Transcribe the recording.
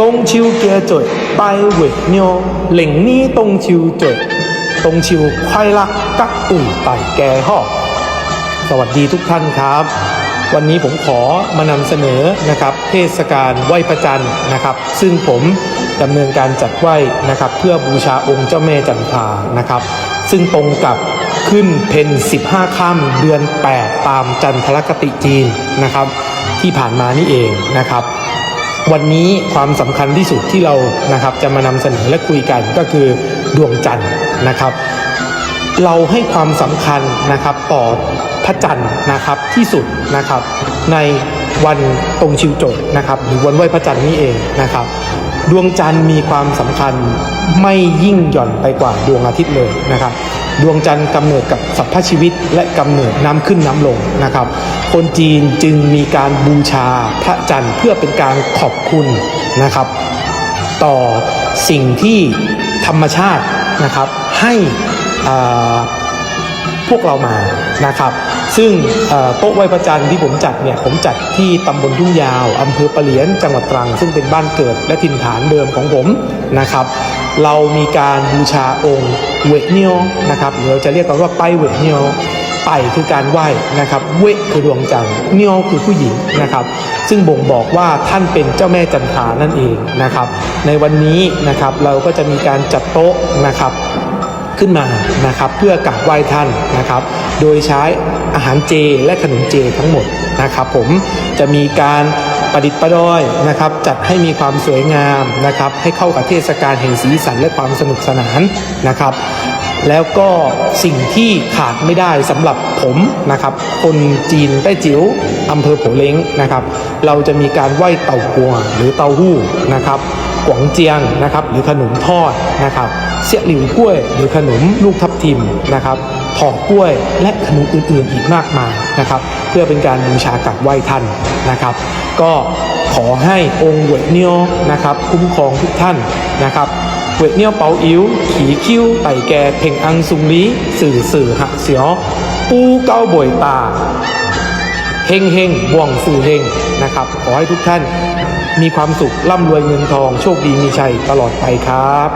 冬秋嘅嘴拜月妞，零呢冬秋嘴，冬秋快乐吉อุ่นไต่แก่ห่อสวัสดีทุกท่านครับ วันนี้ผมขอมานำเสนอนะครับเทศกาลไหว้พระจันทร์นะครับ ซึ่งผมดำเนินการจัดไหว้นะครับ เพื่อบูชาองค์เจ้าแม่จันทรานะครับ ซึ่งตรงกับขึ้นเพน15ค่ำเดือน 8 ตามจันทรคติจีนนะครับ ที่ผ่านมานี่เองนะครับ วันนี้ความสำคัญที่สุดที่เรานะครับจะมานำเสนอและคุยกันก็คือดวงจันทร์นะครับ เราให้ความสำคัญนะครับต่อพระจันทร์นะครับที่สุดนะครับในวันตรงชิวโจทย์นะครับหรือวันไหวพระจันทร์นี่เองนะครับ ดวงจันทร์มีความสำคัญไม่ยิ่งหย่อนไปกว่าดวงอาทิตย์เลยนะครับ ดวงจันทร์กำเนิดกับสรรพชีวิตและกำเนิดน้ำขึ้นน้ำลงนะครับ คนจีนจึงมีการบูชาพระจันทร์เพื่อเป็นการขอบคุณนะครับ ต่อสิ่งที่ธรรมชาตินะครับให้พวกเรามานะครับ ซึ่งโต๊ะไหว้พระจันทร์ที่ผมจัดเนี่ยผมจัดที่ตำบลทุ่งยาวอำเภอปะเหลียนจังหวัดตรัง ซึ่งเป็นบ้านเกิดและถิ่นฐานเดิมของผมนะครับ เรามีการบูชาองค์เวทเนียวนะครับหรือเราจะเรียกกันว่าไปเวทเนียวไปคือการไหว้นะครับเวคือดวงจันทร์เนียวคือผู้หญิงนะครับ ซึ่งบ่งบอกว่าท่านเป็นเจ้าแม่จันทรานั่นเองนะครับ ในวันนี้นะครับเราก็จะมีการจัดโต๊ะนะครับขึ้นมานะครับ เพื่อกราบไหว้ท่านนะครับ โดยใช้อาหารเจและขนมเจทั้งหมดนะครับ ผมจะมีการ ประดิษฐ์ประดอยนะครับจัดให้มีความสวยงามนะครับให้เข้ากับเทศกาลแห่งสีสันและความสนุกสนานนะครับแล้วก็สิ่งที่ขาดไม่ได้สำหรับผมนะครับ คนจีนใต้จิ๋วอำเภอโผเล้งนะครับ เราจะมีการไหว้เต่ากัวหรือเต่าหู้นะครับ กวงเจียงนะครับหรือขนมทอดนะครับเสี่ยหลิวกล้วย หรือขนมลูกทับทิมนะครับถอกกล้วยและขนมอื่นๆอีกมากมายนะครับเพื่อเป็นการบูชากราบไหว้ท่านนะครับ ก็ขอให้องค์เวยเนียวนะครับคุ้มครองทุกท่านนะครับเวยเนียวเปาอิ๋วขีคิ้วไต่แก่เพ่งอังซุงลีสื่อสื่อหักเสียวปูเก้าบ่วยตาเฮงเฮงบ่วงสู่เฮงนะครับขอให้ทุกท่าน มีความสุขร่ำรวยเงินทอง โชคดีมีชัยตลอดไปครับ